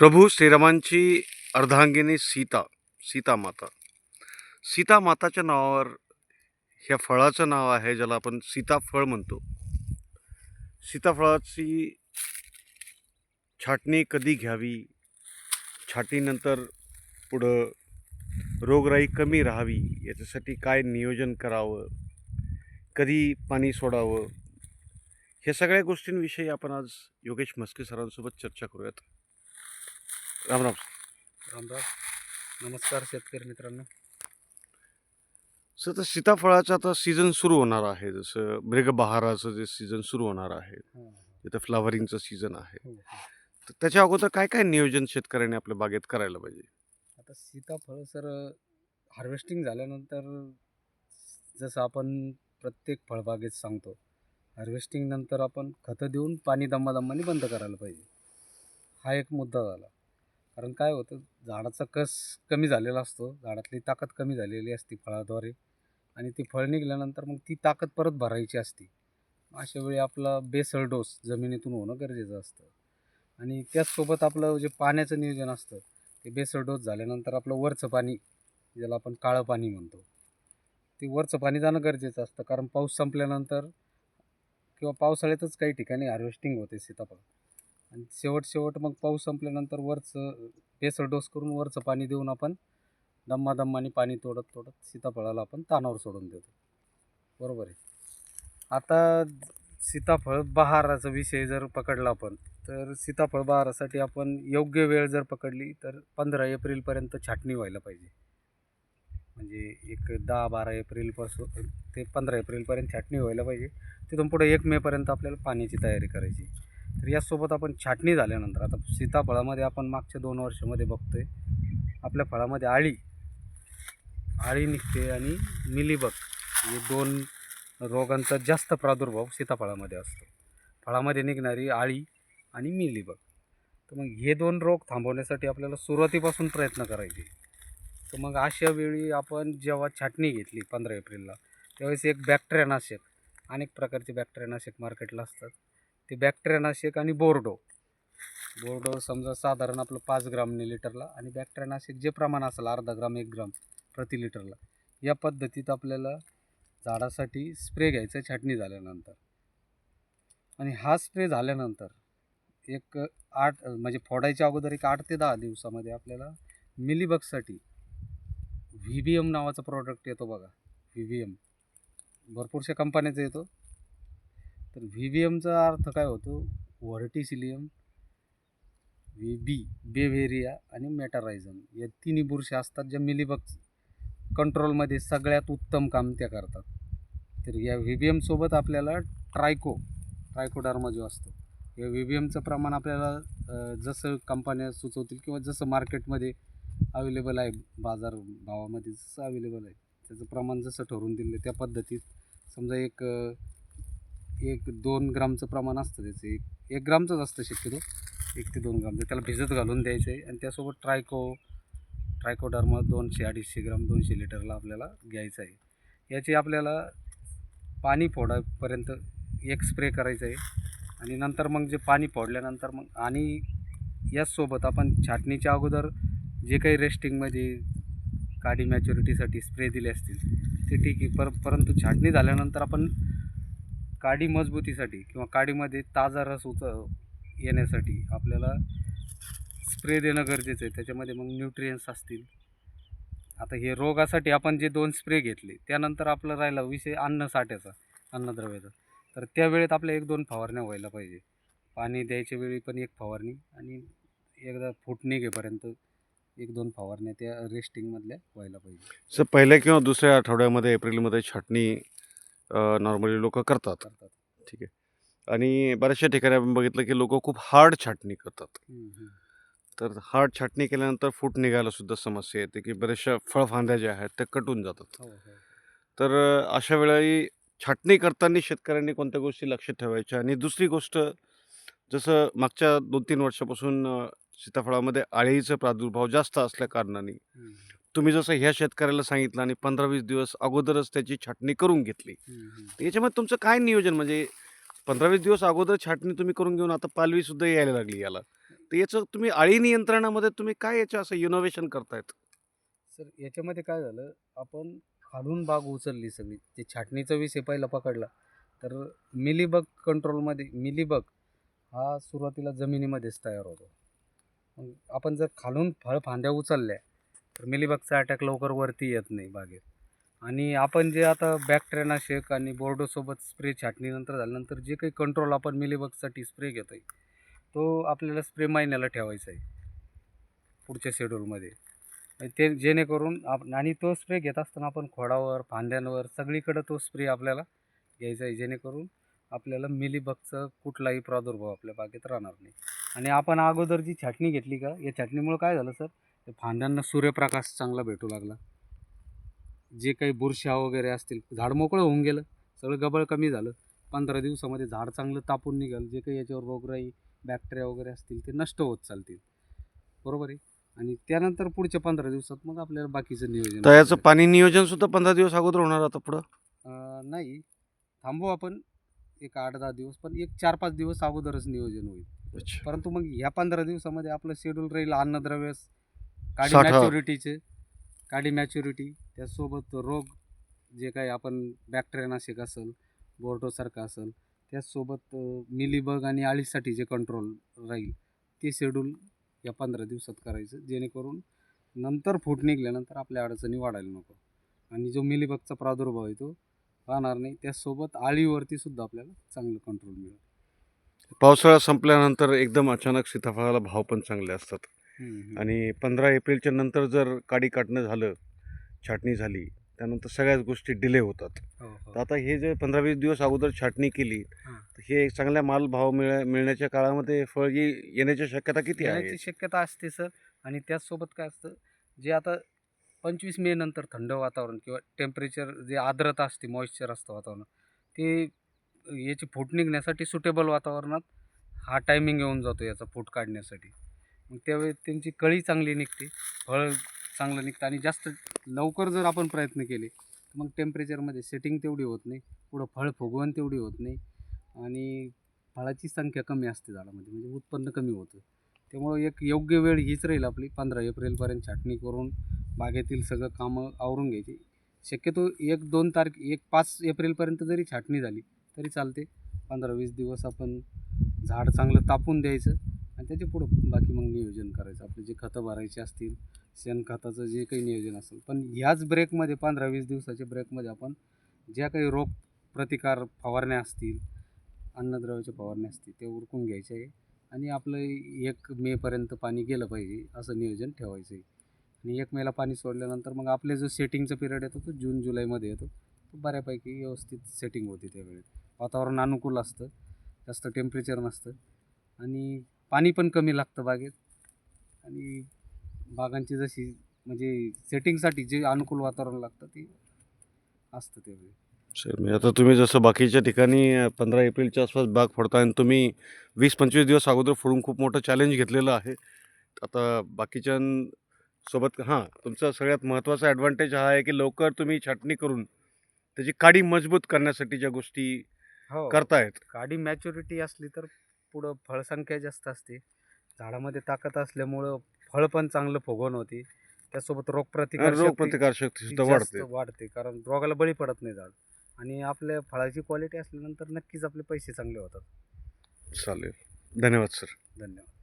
प्रभू श्रीरामांची अर्धांगिनी सीता सीता माता. सीता माताच्या नावावर ह्या फळाचं नाव आहे ज्याला आपण सीताफळ म्हणतो. सीताफळाची छाटणी कधी घ्यावी? छाटणीनंतर पुढं रोगराई कमी राहावी? याच्यासाठी काय नियोजन करावं? कधी पाणी सोडावं? ह्या सगळ्या गोष्टींविषयी आपण आज योगेश म्हस्के सरांसोबत चर्चा करूयात. राम राम. रामराम नमस्कार शेतकरी मित्रांनो. सर तर सीताफळाचा आता सीझन सुरू होणार आहे. जसं मृगबहाराचं जे सीझन सुरू होणार आहे तिथं फ्लावरिंगचं सीझन आहे. हो, तर त्याच्या अगोदर काय काय नियोजन शेतकऱ्यांनी आपल्या बागेत करायला पाहिजे? आता सीताफळ सर हार्वेस्टिंग झाल्यानंतर जसं आपण प्रत्येक फळबागेत सांगतो हार्वेस्टिंग नंतर आपण खतं देऊन पाणी दमादमाने बंद करायला पाहिजे. हा एक मुद्दा झाला. कारण काय होतं झाडाचा कस कमी झालेला असतो झाडातली ताकद कमी झालेली असते फळाद्वारे आणि ती फळ निघाल्यानंतर मग ती ताकद परत भरायची असते. अशा वेळी आपला बेसळ डोस जमिनीतून होणं गरजेचं असतं. आणि त्याचसोबत आपलं जे पाण्याचं नियोजन असतं ते बेसळ डोस झाल्यानंतर आपलं वरचं पाणी ज्याला आपण काळं पाणी म्हणतो ते वरचं पाणी जाणं गरजेचं असतं. कारण पाऊस संपल्यानंतर किंवा पावसाळ्यातच काही ठिकाणी हार्वेस्टिंग होते सीताफळ. आणि शेवट शेवट मग पाऊस संपल्यानंतर वरचं बेसळ डोस करून वरचं पाणी देऊन आपण दम्मा दम्माने पाणी तोडत तोडत सीताफळाला आपण तानावर सोडून देतो. बरोबर आहे. आता सीताफळ बहाराचा विषय जर पकडला आपण तर सीताफळ बहारासाठी आपण योग्य वेळ जर पकडली तर पंधरा एप्रिलपर्यंत छाटणी व्हायला पाहिजे. म्हणजे एक दहा बारा एप्रिलपासून ते पंधरा एप्रिलपर्यंत छाटणी व्हायला पाहिजे. तिथून पुढे एक मेपर्यंत आपल्याला पाण्याची तयारी करायची. तर यासोबत आपण छाटणी झाल्यानंतर आता सीताफळामध्ये आपण मागच्या दोन वर्षामध्ये बघतो आहे आपल्या फळामध्ये आळी आळी निघते आणि मिलीबग हे दोन रोगांचा जास्त प्रादुर्भाव सीताफळामध्ये असतो. फळामध्ये निघणारी आळी आणि मिलीबग तर मग हे दोन रोग थांबवण्यासाठी आपल्याला सुरुवातीपासून प्रयत्न करायचे. तर मग अशा वेळी आपण जेव्हा छाटणी घेतली पंधरा एप्रिलला त्यावेळेस एक बॅक्टेरियानाशक अनेक प्रकारचे बॅक्टेरियानाशक मार्केटला असतात. ते बॅक्टेरियानाशक आणि बोर्डो. बोर्डो समजा साधारण आपलं पाच ग्रामने लिटरला आणि बॅक्टेरियानाशक जे प्रमाण असेल अर्धा ग्राम एक ग्राम प्रति लिटरला या पद्धतीत आपल्याला झाडासाठी स्प्रे घ्यायचा छाटणी झाल्यानंतर. आणि हा स्प्रे झाल्यानंतर एक आठ म्हणजे फोडायच्या अगोदर एक आठ ते दहा दिवसामध्ये आपल्याला मिलीबगसाठी व्ही बी एम नावाचा प्रॉडक्ट येतो बघा. व्ही बी एम भरपूरशा कंपन्याचा येतो. तर व्ही बी एमचा अर्थ काय होतो? व्हर्टिसिलियम व्ही बी बेव्हेरिया आणि मेटारायझम या तिन्ही बुरशी असतात ज्या मिलीबग कंट्रोलमध्ये सगळ्यात उत्तम काम त्या करतात. तर या व्ही बी एमसोबत आपल्याला ट्रायको ट्रायकोडार्मा जो असतो या व्ही बी एमचं प्रमाण आपल्याला जसं कंपन्या सुचवतील किंवा जसं मार्केटमध्ये अवेलेबल आहे बाजार भावामध्ये जसं अवेलेबल आहे त्याचं प्रमाण जसं ठरवून दिलं त्या पद्धतीत समजा एक एक दोन ग्रामचं प्रमाण असतं त्याचं. एक एक ग्रामचंच असतं शक्यतो. एक ते दोन ग्रामचं त्याला भिजत घालून द्यायचं आहे आणि त्यासोबत ट्रायको ट्रायकोडर्मा दोनशे अडीचशे ग्राम दोनशे लिटरला आपल्याला घ्यायचं आहे. याची आपल्याला पाणी फोडापर्यंत एक स्प्रे करायचं आहे. आणि नंतर मग जे पाणी फोडल्यानंतर मग आणि याचसोबत आपण छाटणीच्या अगोदर जे काही रेस्टिंगमध्ये काडी मॅच्युरिटीसाठी स्प्रे दिले असतील ते ठीक आहे. पर परंतु छाटणी झाल्यानंतर आपण काडी मजबूतीसाठी किंवा काडीमध्ये ताजा रस उच येण्यासाठी आपल्याला स्प्रे देणं गरजेचं आहे. त्याच्यामध्ये मग न्यूट्रियन्स असतील. आता हे रोगासाठी आपण जे दोन स्प्रे घेतले त्यानंतर आपलं राहिला विषय अन्न साठ्याचा अन्नद्रव्याचा. तर त्यावेळेत आपल्या एक दोन फवारण्या व्हायला पाहिजे. पाणी द्यायच्या वेळी पण एक फवारणी आणि एकदा फुटणी घेपर्यंत एक दोन फवारण्या त्या रेस्टिंगमधल्या व्हायला पाहिजे. सर पहिल्या किंवा दुसऱ्या आठवड्यामध्ये एप्रिलमध्ये छाटणी नॉर्मली लोक करतात. ठीक आहे. आणि बऱ्याचशा ठिकाणी आपण बघितलं की लोक खूप हार्ड छाटणी करतात. तर हार्ड छाटणी केल्यानंतर फूट निघायला सुद्धा समस्या येते की बऱ्याचशा फळफांद्या ज्या आहेत त्या कटून जातात. हो हो. तर अशा वेळी छाटणी करताना शेतकऱ्यांनी कोणत्या गोष्टी लक्षात ठेवायच्या? आणि दुसरी गोष्ट जसं मागच्या दोन तीन वर्षापासून सीताफळामध्ये आळीचा प्रादुर्भाव जास्त असल्या कारणाने तुम्ही जसं ह्या शेतकऱ्याला सांगितलं आणि पंधरा वीस दिवस अगोदरच त्याची छाटणी करून घेतली. याच्यामध्ये तुमचं काय नियोजन? म्हणजे पंधरा वीस दिवस अगोदर छाटणी तुम्ही करून घेऊन आता पालवी सुद्धा यायला लागली याला. तर याचं तुम्ही अळी नियंत्रणामध्ये तुम्ही काय याचं असं इनोव्हेशन करतायत? सर याच्यामध्ये काय झालं? आपण खालून बाग उचलली सगळी. ते छाटणीचा विषय पहिला पकडला. तर मिलीबग कंट्रोलमध्ये मिलीबग हा सुरुवातीला जमिनीमध्येच तयार होतो. आपण जर खालून फळ फांद्या उचलल्या तर मिलीबगचा अटॅक लवकर वरती येत नाही बागेत. आणि आपण जे आता बॅक्टेरियानाशक आणि बोर्डोसोबत स्प्रे छाटणीनंतर झाल्यानंतर जे काही कंट्रोल आपण मिलीबगसाठी स्प्रे घेतो आहे तो आपल्याला स्प्रे महिन्याला ठेवायचा आहे पुढच्या शेड्यूलमध्ये ते जेणेकरून आप आणि तो स्प्रे घेत असताना आपण खोडावर फांद्यांवर सगळीकडं तो स्प्रे आपल्याला घ्यायचा आहे जेणेकरून आपल्याला मिलीबगचं कुठलाही प्रादुर्भाव आपल्या बागेत राहणार नाही. आणि आपण अगोदर जी छाटणी घेतली का या छाटणीमुळं काय झालं सर? ते फांद्यांना सूर्यप्रकाश चांगला भेटू लागला. जे काही बुरशा वगैरे असतील झाड मोकळं होऊन गेलं सगळं गबळ कमी झालं. पंधरा दिवसामध्ये झाड चांगलं तापून निघाल जे काही याच्यावर रोगराई बॅक्टेरिया वगैरे असतील ते नष्ट होत चालतील. बरोबर आहे? आणि त्यानंतर पुढच्या पंधरा दिवसात मग आपल्याला बाकीचं नियोजन. तर याचं. पाणी नियोजन सुद्धा पंधरा दिवस अगोदर होणार आता पुढं? अं, नाही. थांबू आपण एक आठ दहा दिवस पण एक चार पाच दिवस अगोदरच नियोजन होईल. परंतु मग ह्या पंधरा दिवसामध्ये आपलं शेड्यूल राहील अन्नद्रव्य काडी साठा. मॅच्युरिटीचे काडी मॅच्युरिटी त्याचसोबत रोग जे काही आपण बॅक्टेरियानाशक असेल बोर्डोसारखं असेल त्याचसोबत अं, मिलीबग आणि अळीसाठी जे कंट्रोल राहील ते शेड्यूल या पंधरा दिवसात करायचं जेणेकरून नंतर फूट निघल्यानंतर आपल्या अडचणी वाढायला नको आणि जो मिलीबगचा प्रादुर्भाव आहे तो राहणार नाही त्याचसोबत आळीवरती सुद्धा आपल्याला चांगलं कंट्रोल मिळेल पावसाळा संपल्यानंतर एकदम अचानक सीताफळाला भाव पण चांगले असतात. आणि पंधरा एप्रिलच्या नंतर जर काडी काढणं झालं छाटणी झाली त्यानंतर सगळ्याच गोष्टी डिले होतात. हो, हो. तर आता हे जे पंधरा वीस दिवस अगोदर छाटणी केली हां. तर हे चांगल्या माल भाव मिळ मिळण्याच्या काळामध्ये फळ येण्याची शक्यता किती आहे? शक्यता असते सर. आणि त्याचसोबत काय असतं जे आता पंचवीस मे नंतर थंड वातावरण किंवा टेम्परेचर जे आर्द्रता असते मॉइश्चर असतं वातावरण ते याची फूट निघण्यासाठी सुटेबल वातावरणात हा टायमिंग येऊन जातो याचा फूट काढण्यासाठी. मग त्यावेळी त्यांची कळी चांगली निघते फळ चांगलं निघतं आणि जास्त लवकर जर आपण प्रयत्न केले तर मग टेम्परेचरमध्ये सेटिंग तेवढी होत नाही पुढं फळ फुगवण तेवढी होत नाही आणि फळाची संख्या कमी असते झाडामध्ये म्हणजे उत्पन्न कमी होतं. त्यामुळं एक योग्य वेळ हीच राहील आपली पंधरा एप्रिलपर्यंत छाटणी करून बागेतील सगळं कामं आवरून घ्यायची. शक्यतो एक दोन तारखे एक पाच एप्रिलपर्यंत जरी छाटणी झाली तरी चालते. पंधरा वीस दिवस आपण झाड चांगलं तापून द्यायचं. आणि त्याच्या पुढं बाकी मग नियोजन करायचं. आपले जे खतं भरायचे असतील शेणखताचं जे काही नियोजन असेल. पण ह्याच ब्रेकमध्ये पंधरा वीस दिवसाच्या ब्रेकमध्ये आपण ज्या काही रोग प्रतिकार फवारण्या असतील अन्नद्रव्याच्या फवारण्या असतील ते उरकून घ्यायचे आहे. आणि आपलं एक मेपर्यंत पाणी गेलं पाहिजे असं नियोजन ठेवायचं आहे. आणि एक मेला पाणी सोडल्यानंतर मग आपले जो सेटिंगचा पिरियड येतो तो जून जुलैमध्ये येतो. तो बऱ्यापैकी व्यवस्थित सेटिंग होते त्यावेळेत वातावरण अनुकूल असतं जास्त टेम्परेचर नसतं. आणि पाणी पण कमी लागतं बागेत. आणि बागांची जशी म्हणजे सेटिंगसाठी जे अनुकूल वातावरण लागतं ते असतं त्यावेळी. सर म्हणजे आता तुम्ही जसं बाकीच्या ठिकाणी पंधरा एप्रिलच्या आसपास बाग फोडता आणि तुम्ही वीस पंचवीस दिवस अगोदर फोडून खूप मोठं चॅलेंज घेतलेलं आहे. आता बाकीच्या सोबत हां तुमचा सगळ्यात महत्त्वाचा ॲडव्हान्टेज हा आहे की लवकर तुम्ही छाटणी करून त्याची काडी मजबूत करण्यासाठी ज्या गोष्टी हो. करतायत. गाडी मॅच्युरिटी असली तर पुढं फळसंख्या जास्त असते. झाडामध्ये ताकद असल्यामुळं फळ पण चांगलं फुगवण होते. त्यासोबत रोगप्रतिकार रोग शक्ती प्रतिकार शक्ती ती सुद्धा वाढते. वाढते. कारण रोगाला बळी पडत नाही झाड. आणि आपल्या फळाची क्वालिटी असल्यानंतर नक्कीच आपले पैसे चांगले होतात. चालेल. धन्यवाद सर धन्यवाद.